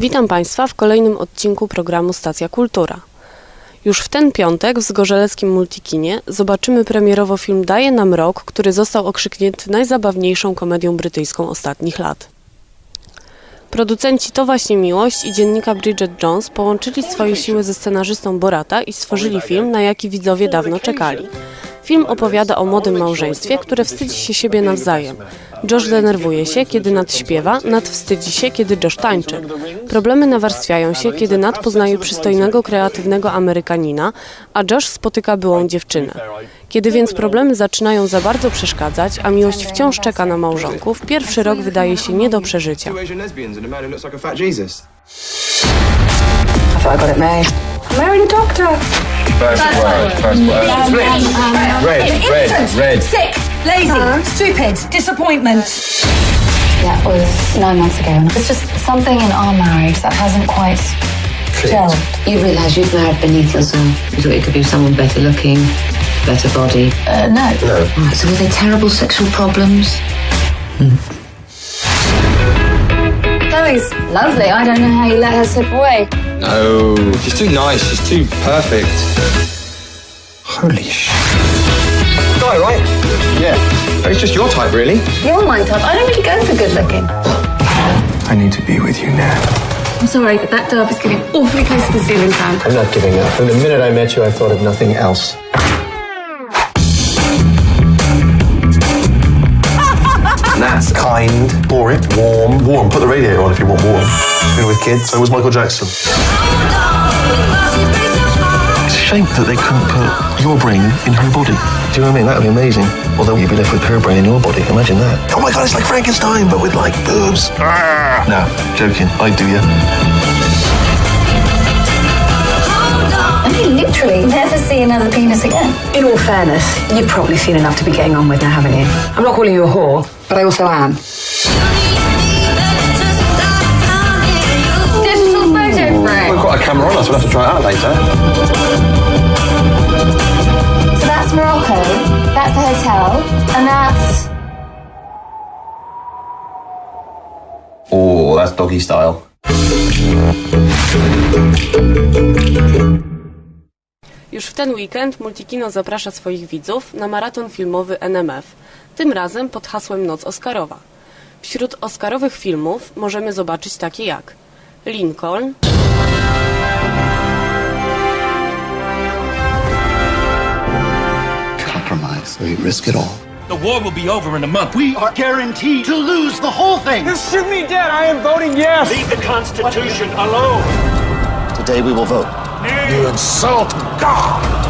Witam Państwa w kolejnym odcinku programu Stacja Kultura. Już w ten piątek w Zgorzeleckim Multikinie zobaczymy premierowo film Daje nam rok, który został okrzyknięty najzabawniejszą komedią brytyjską ostatnich lat. Producenci To Właśnie Miłość i dziennika Bridget Jones połączyli swoje siły ze scenarzystą Borata i stworzyli film, na jaki widzowie dawno czekali. Film opowiada o młodym małżeństwie, które wstydzi się siebie nawzajem. Josh denerwuje się, kiedy Nat śpiewa, Nat wstydzi się, kiedy Josh tańczy. Problemy nawarstwiają się, kiedy Nat poznaje przystojnego, kreatywnego Amerykanina, a Josh spotyka byłą dziewczynę. Kiedy więc problemy zaczynają za bardzo przeszkadzać, a miłość wciąż czeka na małżonków, pierwszy rok wydaje się nie do przeżycia. I thought I got it made. Married a doctor. First word, first word. Um, um, red, um, red, red. Red. Sick, lazy, uh-huh. stupid, disappointment. That was nine months ago. It's just something in our marriage that hasn't quite gelled. You realise you've married beneath yourself. You thought it could be someone better looking, better body. Uh, no. Right, so were there terrible sexual problems? Hmm. Chloe's lovely. I don't know how you let her slip away. No, she's too nice. She's too perfect. Holy sh. Guy, right? Yeah. Oh, it's just your type, really. You're my type. I don't really go for good looking. I need to be with you now. I'm sorry, but that dove is getting awfully close to the ceiling fan. I'm not giving up. From the minute I met you, I thought of nothing else. That's kind, boring, warm, warm. Put the radiator on if you want warm. Been with kids. So was Michael Jackson. It's a shame that they couldn't put your brain in her body. Do you know what I mean? That would be amazing. Although you'd be left with her brain in your body. Imagine that. Oh my god, it's like Frankenstein, but with like boobs. Ah. No, joking. I do you. I mean, literally, never see another penis again. In all fairness, you've probably seen enough to be getting on with now, haven't you? I'm not calling you a whore, but I also am. Digital photo frame. We've got a camera on us. We'll have to try it out later. So that's the hotel, and that's. Oh, that's doggy style. Już w ten weekend Multikino zaprasza swoich widzów na maraton filmowy NMF, tym razem pod hasłem Noc Oscarowa. Wśród oscarowych filmów możemy zobaczyć takie jak Lincoln, We risk it all. The war will be over in a month. We are guaranteed to lose the whole thing. shoot me dead. I am voting yes. Leave the Constitution alone. Today we will vote. You insult God.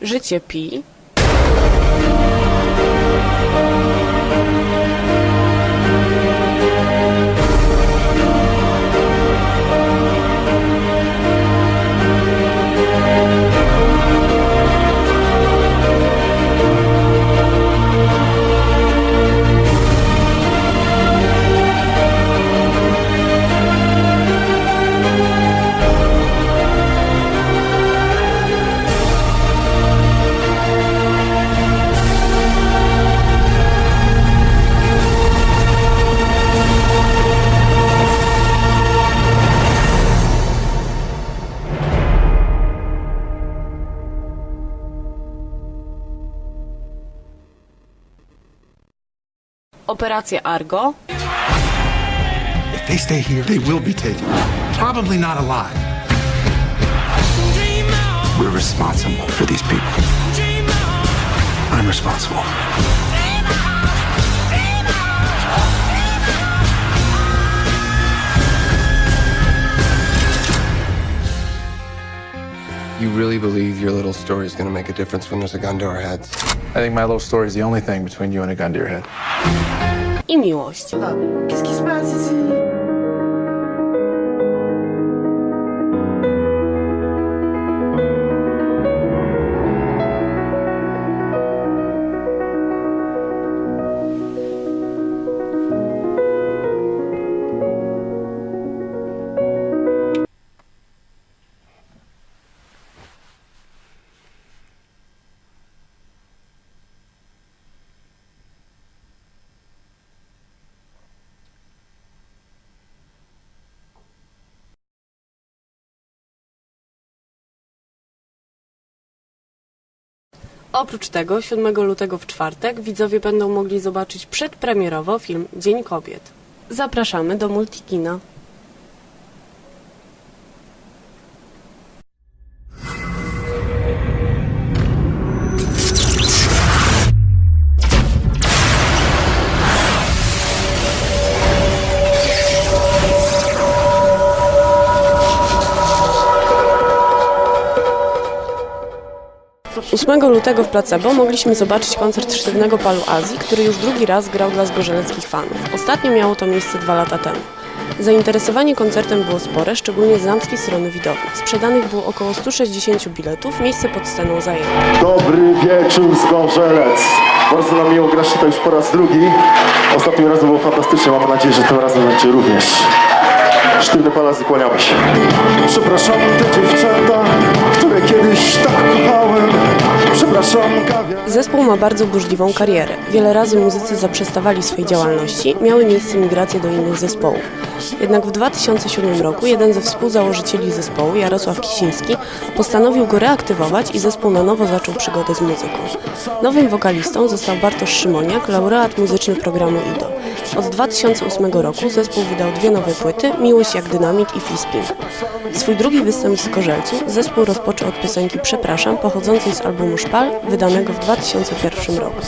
Życie Pi, Operacja Argo, If they stay here, they will be taken. Probably not alive. We're responsible for these people. I'm responsible. You really believe your little story is going to make a difference when there's a gun to our heads? I think my little story is the only thing between you and a gun to your head. i Miłość. Qu'est-ce qui se passe ici? Oprócz tego 7 lutego w czwartek widzowie będą mogli zobaczyć przedpremierowo film Dzień Kobiet. Zapraszamy do Multikina. Ósmego lutego w Placebo mogliśmy zobaczyć koncert Sztywnego Palu Azji, który już drugi raz grał dla zgorzeleckich fanów. Ostatnio miało to miejsce dwa lata temu. Zainteresowanie koncertem było spore, szczególnie z damskiej strony widowni. Sprzedanych było około 160 biletów, miejsce pod sceną zajęte. Dobry wieczór, Zgorzelec. Bardzo nam miło grać tutaj już po raz drugi. Ostatnim razem było fantastycznie, mam nadzieję, że tym razem będzie również. Sztywny palacy, kłaniamy się. Przepraszam te dziewczęta, które kiedyś tak kochałem. Przepraszam. Zespół ma bardzo burzliwą karierę. Wiele razy muzycy zaprzestawali swej działalności, miały miejsce migracje do innych zespołów. Jednak w 2007 roku jeden ze współzałożycieli zespołu, Jarosław Kisiński, postanowił go reaktywować i zespół na nowo zaczął przygodę z muzyką. Nowym wokalistą został Bartosz Szymoniak, laureat muzyczny programu IDO. Od 2008 roku zespół wydał dwie nowe płyty, Miłość jak dynamit i Fispin. Swój drugi występ w Skorzelcu zespół rozpoczął od piosenki Przepraszam, pochodzącej z albumu Szpal, wydanego w 2001 roku.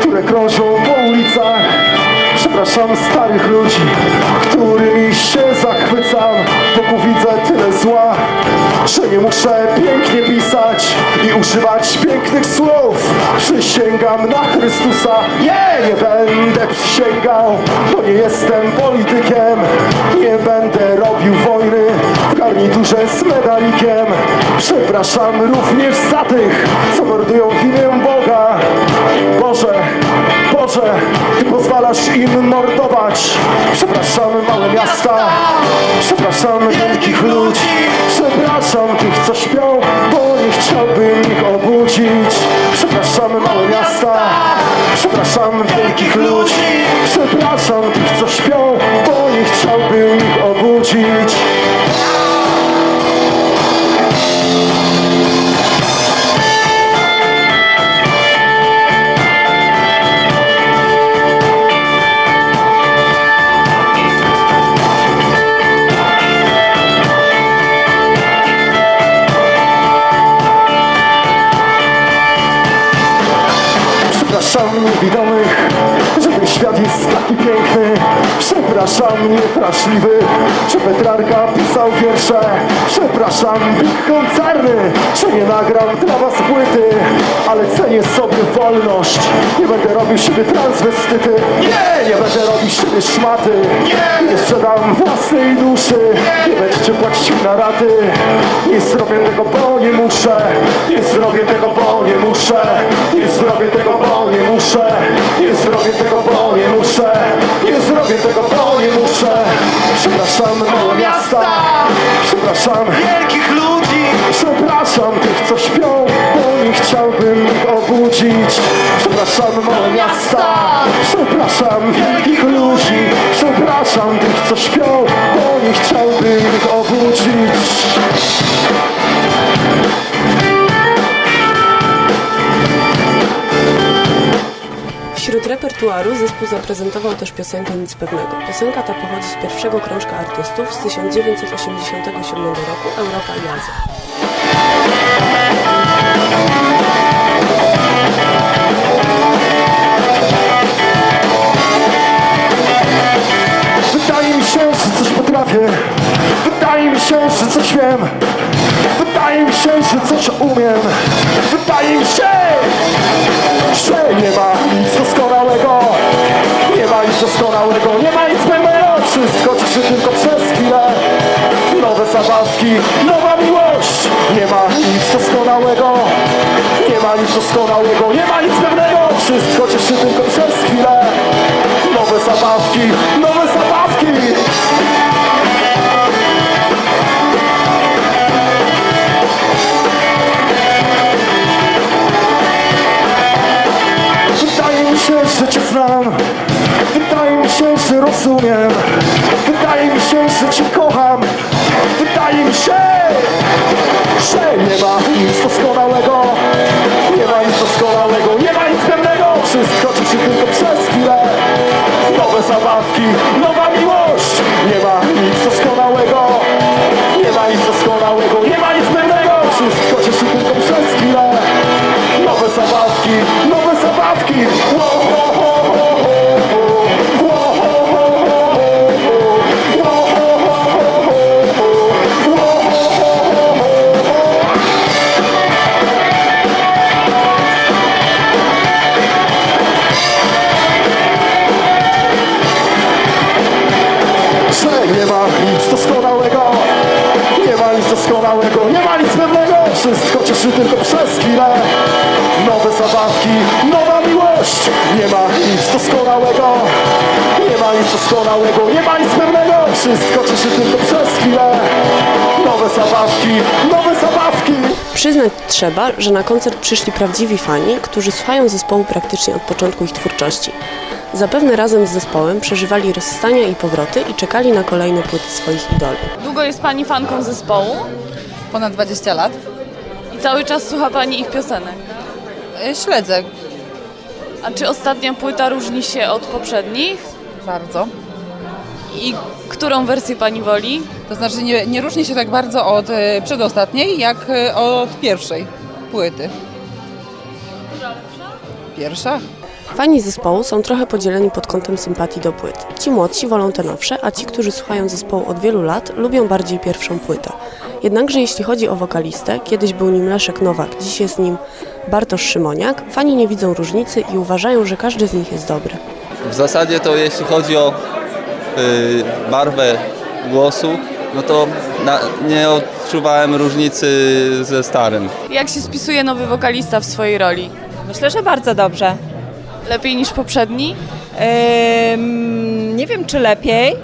które krążą po ulicach. Przepraszam starych ludzi, którymi się zachwycam, boku widzę tyle zła, że nie muszę pięknie pisać i używać pięknych słów. Przysięgam na Chrystusa, nie, nie będę przysięgał, bo nie jestem politykiem, nie będę robił wojny w garniturze z medalikiem. Przepraszam również za tych, co mordują w imię Boga. Boże, Boże, Ty pozwalasz im mordować. Przepraszam małe miasta, przepraszam wielkich ludzi, przepraszam tych, co śpią, bo nie chciałbym ich obudzić. Przepraszam małe miasta, przepraszam wielkich ludzi, przepraszam tych, co śpią, bo nie chciałbym ich obudzić. Niewidomych, że ten świat jest taki piękny. Przepraszam niewrażliwy, że Petrarka pisał wiersze. Przepraszam koncerny, że nie nagram dla was płyty Ale cenię sobie wolność, nie będę robił siebie transwestyty. Nie, nie będę robił siebie szmaty. Nie, nie. Sprzedam własnej duszy. Nie. Będziecie płacić mi na raty. Nie zrobię tego, bo nie muszę. Nie zrobię tego, bo nie muszę. Nie zrobię tego, bo nie muszę. Nie zrobię tego, bo nie muszę. Nie zrobię tego, Przepraszam małe miasta Przepraszam wielkich ludzi Przepraszam tych, co śpią Bo nie chciałbym ich obudzić Wśród repertuaru zespół zaprezentował też piosenkę Nic Pewnego. Piosenka ta pochodzi z pierwszego krążka artystów z 1987 roku Europa i Azja. Wydaje mi się, że coś wiem. Wydaje mi się, że coś umiem. Wydaje mi się, że nie ma nic doskonałego. Nie ma nic doskonałego, nie ma nic pewnego Wszystko cieszy tylko przez chwilę. Nowe zabawki, nowa miłość. Nie ma nic doskonałego. Nie ma nic doskonałego, nie ma nic pewnego Wszystko cieszy tylko przez chwilę. Nowe zabawki, nowe nic pewnego Wszystko cieszy tylko przez chwilę Nowe zabawki, nowe zabawki Przyznać trzeba, że na koncert przyszli prawdziwi fani, którzy słuchają zespołu praktycznie od początku ich twórczości. Zapewne razem z zespołem przeżywali rozstania i powroty i czekali na kolejne płyty swoich idoli. Długo jest Pani fanką zespołu Ponad 20 lat. i cały czas słucha Pani ich piosenek. E, Śledzę A czy ostatnia płyta różni się od poprzednich? bardzo. I którą wersję Pani woli? To znaczy nie, nie różni się tak bardzo od e, przedostatniej, jak e, od pierwszej płyty. Pierwsza? Fani zespołu są trochę podzieleni pod kątem sympatii do płyt. Ci młodsi wolą te nowsze, a ci, którzy słuchają zespołu od wielu lat, lubią bardziej pierwszą płytę. Jednakże jeśli chodzi o wokalistę, kiedyś był nim Leszek Nowak, dziś jest nim Bartosz Szymoniak, fani nie widzą różnicy i uważają, że każdy z nich jest dobry. W zasadzie to jeśli chodzi o barwę głosu, no to na, nie odczuwałem różnicy ze starym. Jak się spisuje nowy wokalista w swojej roli? Myślę, że bardzo dobrze. Lepiej niż poprzedni? Ym, nie wiem, czy lepiej.